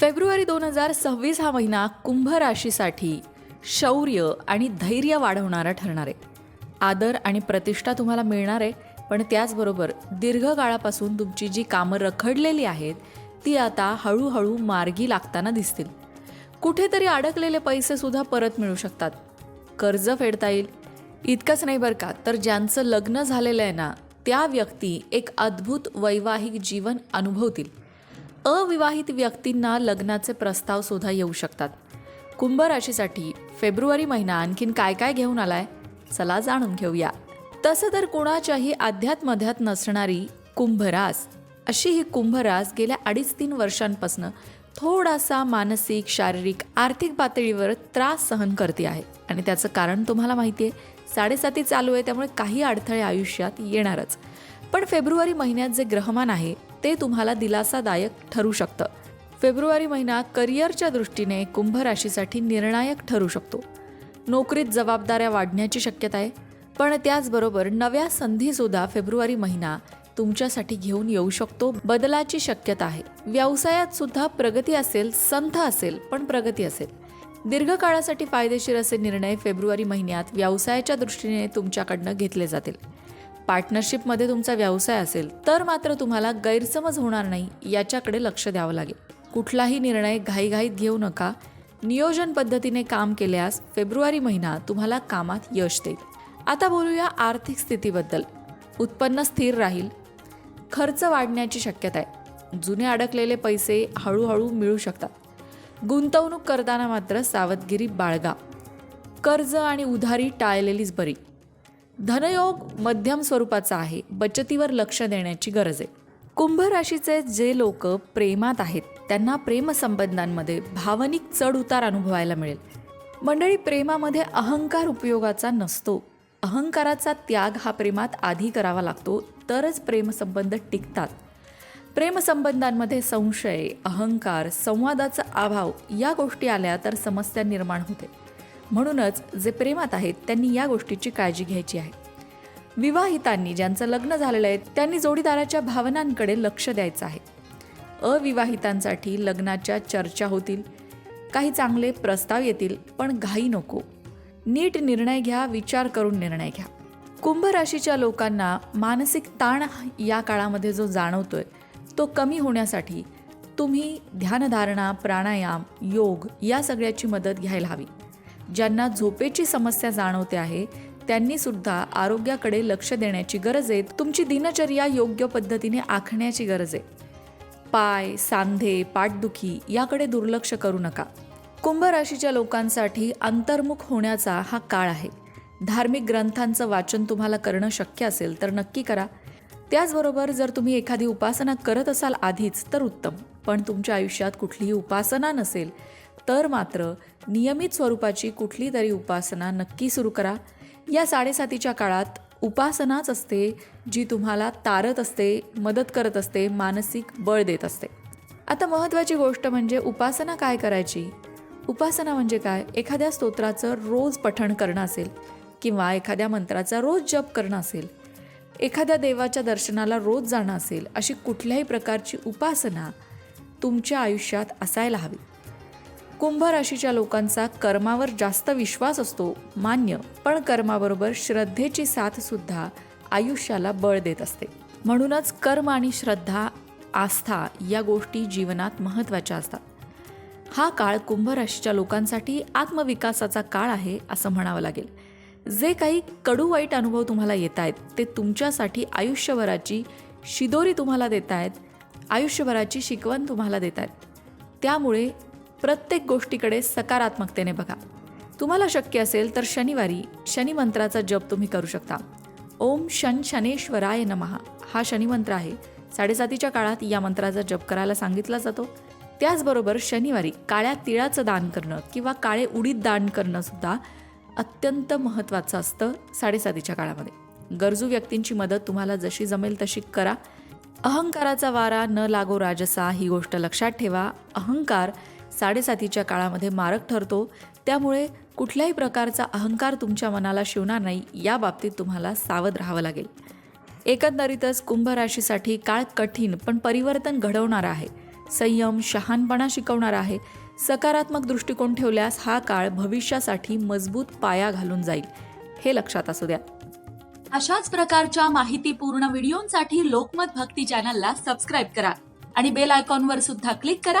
February दोन हजार सव्वीस हा महिना कुंभ राशीसाठी शौर्य आणि धैर्य वाढवणारा ठरणार आहे. आदर आणि प्रतिष्ठा तुम्हाला मिळणार आहे पण त्याचबरोबर दीर्घकाळापासून तुमची जी कामं रखडलेली आहेत ती आता हळूहळू मार्गी लागताना दिसतील. कुठेतरी अडकलेले पैसेसुद्धा परत मिळू शकतात. कर्ज फेडता येईल. इतकंच नाही बरं का तर ज्यांचं लग्न झालेलं आहे ना त्या व्यक्ती एक अद्भुत वैवाहिक जीवन अनुभवतील. अविवाहित व्यक्तींना लग्नाचे प्रस्ताव सुद्धा येऊ शकतात. कुंभ राशीसाठी फेब्रुवारी महिना आणखीन काय काय घेऊन आलाय? चला जाणून घेऊया. तसं तर कुणाच्याही अध्यात्मध्यात नसणारी कुंभरास अशी ही कुंभरास गेल्या अडीच तीन वर्षांपासून थोडासा मानसिक शारीरिक आर्थिक पातळीवर त्रास सहन करते आहे. आणि त्याचं कारण तुम्हाला माहिती आहे साडेसाती चालू आहे त्यामुळे काही अडथळे आयुष्यात येणारच. पण फेब्रुवारी महिन्यात जे ग्रहमान आहे ते तुम्हाला दिलासादायक ठरू शकतं. फेब्रुवारी महिना करिअरच्या दृष्टीने कुंभ राशीसाठी निर्णायक ठरू शकतो. नोकरीत जबाबदाऱ्या वाढण्याची शक्यता आहे. पण त्याचबरोबर नव्या संधीसुद्धा फेब्रुवारी महिना तुमच्यासाठी घेऊन येऊ शकतो. बदलाची शक्यता आहे. व्यवसायात सुद्धा प्रगती असेल संथ असेल पण प्रगती असेल. दीर्घकाळासाठी फायदेशीर असे निर्णय फेब्रुवारी महिन्यात व्यवसायाच्या दृष्टीने तुमच्याकडनं घेतले जातील. पार्टनरशिपमध्ये तुमचा व्यवसाय असेल तर मात्र तुम्हाला गैरसमज होणार नाही याच्याकडे लक्ष द्यावं लागेल. कुठलाही निर्णय घाईघाईत घेऊ नका. नियोजन पद्धतीने काम केल्यास फेब्रुवारी महिना तुम्हाला कामात यश देईल. आता बोलूया आर्थिक स्थितीबद्दल. उत्पन्न स्थिर राहील. खर्च वाढण्याची शक्यता आहे जुने अडकलेले पैसे हळूहळू मिळू शकतात. गुंतवणूक करताना मात्र सावधगिरी बाळगा. कर्ज आणि उधारी टाळलेलीच बरी. धनयोग मध्यम स्वरूपाचा आहे बचतीवर लक्ष देण्याची गरज आहे. कुंभ राशीचे जे लोक प्रेमात आहेत त्यांना प्रेमसंबंधांमध्ये भावनिक चढउतार अनुभवायला मिळेल. मंडळी प्रेमामध्ये अहंकार उपयोगाचा नसतो. अहंकाराचा त्याग हा प्रेमात आधी करावा लागतो तरच प्रेमसंबंध टिकतात. प्रेमसंबंधांमध्ये संशय अहंकार संवादाचा अभाव या गोष्टी आल्या तर समस्या निर्माण होते. म्हणूनच जे प्रेमात आहेत त्यांनी या गोष्टीची काळजी घ्यायची आहे. विवाहितांनी ज्यांचं लग्न झालेलं आहे त्यांनी जोडीदाराच्या भावनांकडे लक्ष द्यायचं आहे. अविवाहितांसाठी लग्नाच्या चर्चा होतील काही चांगले प्रस्ताव येतील पण घाई नको. नीट निर्णय घ्या विचार करून निर्णय घ्या. कुंभ राशीच्या लोकांना मानसिक ताण या काळामध्ये जो जाणवतोय तो कमी होण्यासाठी तुम्ही ध्यानधारणा प्राणायाम योग या सगळ्याची मदत घ्यायला हवी. ज्यांना झोपेची समस्या जाणवते आहे त्यांनी सुद्धा आरोग्याकडे लक्ष देण्याची गरज आहे. तुमची दिनचर्या योग्य पद्धतीने आखण्याची गरज आहे. पाय सांधे पाठदुखी याकडे दुर्लक्ष करू नका. कुंभ राशीच्या लोकांसाठी अंतर्मुख होण्याचा हा काळ आहे. धार्मिक ग्रंथांचं वाचन तुम्हाला करणं शक्य असेल तर नक्की करा. त्याचबरोबर जर तुम्ही एखादी उपासना करत असाल आधीच तर उत्तम. पण तुमच्या आयुष्यात कुठलीही उपासना नसेल तर मात्र नियमित स्वरूपाची कुठली तरी उपासना नक्की सुरू करा. या साडेसातीच्या काळात उपासनाच असते जी तुम्हाला तारत असते मदत करत असते मानसिक बळ देत असते. आता महत्त्वाची गोष्ट म्हणजे उपासना काय करायची? उपासना म्हणजे काय? एखाद्या स्तोत्राचं रोज पठण करणं असेल किंवा एखाद्या मंत्राचा रोज जप करणं असेल एखाद्या देवाच्या दर्शनाला रोज जाणं असेल अशी कुठल्याही प्रकारची उपासना तुमच्या आयुष्यात असायला हवी. कुंभ राशीच्या लोकांचा कर्मावर जास्त विश्वास असतो मान्य. पण कर्माबरोबर श्रद्धेची साथ सुद्धा आयुष्याला बळ देत असते. म्हणूनच कर्म आणि श्रद्धा आस्था या गोष्टी जीवनात महत्त्वाच्या असतात. हा काळ कुंभ राशीच्या लोकांसाठी आत्मविकासाचा काळ आहे असं म्हणावं लागेल. जे काही कडू वाईट अनुभव तुम्हाला येत आहेत ते तुमच्यासाठी आयुष्यभराची शिदोरी तुम्हाला देत आहेत आयुष्यभराची शिकवण तुम्हाला देत आहेत. त्यामुळे प्रत्येक गोष्टीकडे सकारात्मकतेने बघा. तुम्हाला शक्य असेल तर शनिवारी शनी मंत्राचा जप तुम्ही करू शकता. ओम शन शनेश्वराय नमहा हा शनिमंत्र आहे. साडेसातीच्या काळात या मंत्राचा जप करायला सांगितला जातो. त्याचबरोबर शनिवारी काळ्या तिळाचं दान करणं किंवा काळे उडीद दान करणंसुद्धा अत्यंत महत्त्वाचं असतं साडेसातीच्या काळामध्ये. गरजू व्यक्तींची मदत तुम्हाला जशी जमेल तशी करा. अहंकाराचा वारा न लागो राजसा ही गोष्ट लक्षात ठेवा. अहंकार साडेसातीच्या काळामध्ये मारक ठरतो त्यामुळे कुठल्याही प्रकारचा अहंकार तुमच्या मनाला शिवणार नाही या बाबतीत तुम्हाला सावध राहावं लागेल. एकंदरीतच कुंभ राशीसाठी काळ कठीण पण परिवर्तन घडवणार आहे. संयम शहाणपणा शिकवणार आहे. सकारात्मक दृष्टिकोन ठेवल्यास हा काळ भविष्यासाठी मजबूत पाया घालून जाईल. हे लक्षात असू द्या. अशाच प्रकारच्या माहितीपूर्ण व्हिडिओंसाठी लोकमत भक्ती चॅनलला सबस्क्राईब करा आणि बेल आयकॉनवर सुद्धा क्लिक करा.